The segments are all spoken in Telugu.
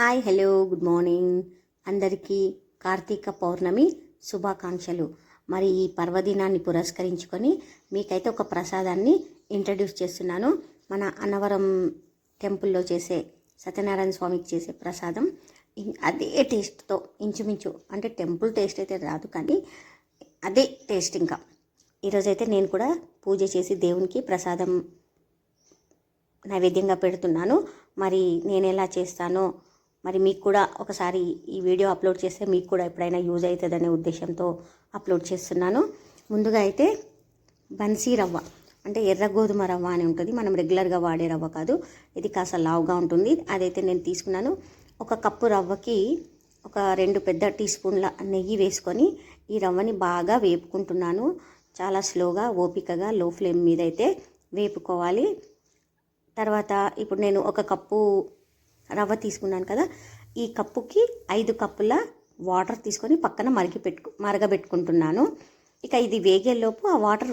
Hi hello good morning. అందరికీ కార్తీక పౌర్ణమి శుభాకాంక్షలు. మరి ఈ పర్వదినాన్ని పురస్కరించుకొని మీకైతే ఒక ప్రసాదాన్ని ఇంట్రడ్యూస్ చేస్తున్నాను. మన అన్నవరం టెంపుల్లో చేసే సత్యనారాయణ స్వామికి చేసే ప్రసాదం. అదే టేస్ట్తో ఇంచుమించు అంటే టెంపుల్ టేస్ట్ అయితే రాదు కానీ అదే టేస్ట్ ఇంకా. ఈరోజైతే నేను కూడా పూజ చేసి దేవునికి ప్రసాదం నైవేద్యంగా పెడుతున్నాను. మరి నేను ఎలా చేస్తానో మరి మీకు కూడా ఒకసారి ఈ వీడియో అప్లోడ్ చేస్తే మీకు కూడా ఎప్పుడైనా యూజ్ అవుతుందనే ఉద్దేశంతో అప్లోడ్ చేస్తున్నాను. ముందుగా అయితే బన్సీ రవ్వ అంటే ఎర్ర గోధుమ రవ్వ అని ఉంటుంది. మనం రెగ్యులర్గా వాడే రవ్వ కాదు. ఇది కాస్త లావుగా ఉంటుంది. అదైతే నేను తీసుకున్నాను. ఒక కప్పు రవ్వకి ఒక రెండు పెద్ద టీ స్పూన్ల నెయ్యి వేసుకొని ఈ రవ్వని బాగా వేపుకుంటున్నాను. చాలా స్లోగా ఓపికగా లో ఫ్లేమ్ మీద అయితే వేపుకోవాలి. తర్వాత ఇప్పుడు నేను ఒక కప్పు రవ్వ తీసుకున్నాను కదా ఈ కప్పుకి ఐదు కప్పుల వాటర్ తీసుకొని పక్కన మరిగి పెట్టుకు మరగబెట్టుకుంటున్నాను. ఇక ఇది వేగేలోపు ఆ వాటర్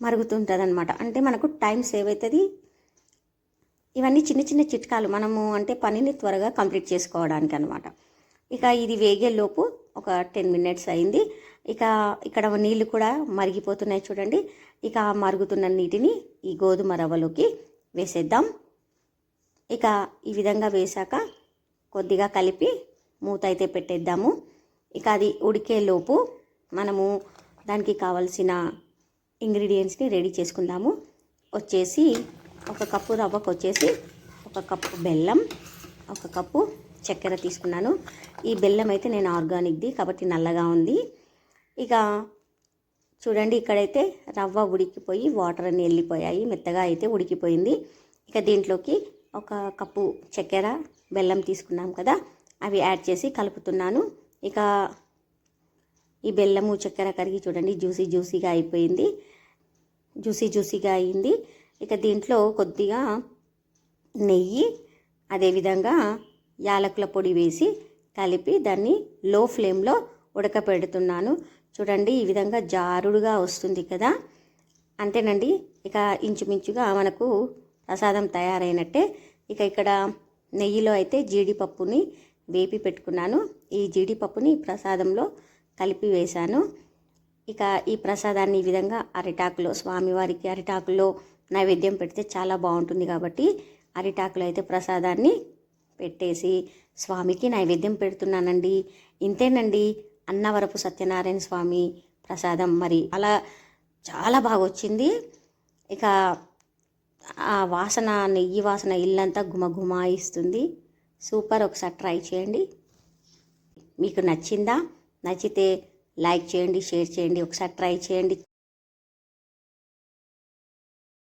మరుగుతుంటుంది అనమాట అంటే మనకు టైం సేవ్ అవుతుంది ఇవన్నీ చిన్న చిన్న చిట్కాలు మనము అంటే పనిని త్వరగా కంప్లీట్ చేసుకోవడానికి అనమాట ఇక ఇది వేగేలోపు ఒక టెన్ మినిట్స్ అయింది. ఇక ఇక్కడ నీళ్ళు కూడా మరిగిపోతున్నాయి చూడండి. ఇక మరుగుతున్న నీటిని ఈ గోధుమ రవ్వలోకి వేసేద్దాం. ఇక ఈ విధంగా వేశాక కొద్దిగా కలిపి మూత అయితే పెట్టేద్దాము. ఇక అది ఉడికేలోపు మనము దానికి కావలసిన ఇంగ్రీడియంట్స్ని రెడీ చేసుకుందాము. వచ్చేసి ఒక కప్పు రవ్వకు వచ్చేసి ఒక కప్పు బెల్లం ఒక కప్పు చక్కెర తీసుకున్నాను. ఈ బెల్లం అయితే నేను ఆర్గానిక్ది కాబట్టి నల్లగా ఉంది. ఇక చూడండి ఇక్కడైతే రవ్వ ఉడికిపోయి వాటర్ అన్నీ వెళ్ళిపోయాయి. మెత్తగా అయితే ఉడికిపోయింది. ఇక దీంట్లోకి ఒక కప్పు చక్కెర బెల్లం తీసుకున్నాం కదా అవి యాడ్ చేసి కలుపుతున్నాను. ఇక ఈ బెల్లము చక్కెర కరిగి చూడండి జ్యూసీ జ్యూసీగా అయిపోయింది. జ్యూసీ జ్యూసీగా అయింది. ఇక దీంట్లో కొద్దిగా నెయ్యి అదేవిధంగా యాలకుల పొడి వేసి కలిపి దాన్ని లో ఫ్లేమ్లో ఉడకపెడుతున్నాను. చూడండి ఈ విధంగా జారుడుగా వస్తుంది కదా. అంతేనండి ఇక ఇంచుమించుగా మనకు ప్రసాదం తయారైనట్టే. ఇక ఇక్కడ నెయ్యిలో అయితే జీడిపప్పుని వేపి పెట్టుకున్నాను. ఈ జీడిపప్పుని ప్రసాదంలో కలిపి వేశాను. ఇక ఈ ప్రసాదాన్ని ఈ విధంగా అరిటాకులో స్వామివారికి అరిటాకులో నైవేద్యం పెడితే చాలా బాగుంటుంది కాబట్టి అరిటాకులో అయితే ప్రసాదాన్ని పెట్టేసి స్వామికి నైవేద్యం పెడుతున్నానండి. ఇంతేనండి అన్నవరపు సత్యనారాయణ స్వామి ప్రసాదం. మరి అలా చాలా బాగా వచ్చింది ఇక ఆ వాసన నెయ్యి వాసన ఇల్లంతా గుమగుమాయిస్తుంది సూపర్ ఒకసారి ట్రై చేయండి. మీకు నచ్చిందా? నచ్చితే లైక్ చేయండి షేర్ చేయండి ఒకసారి ట్రై చేయండి.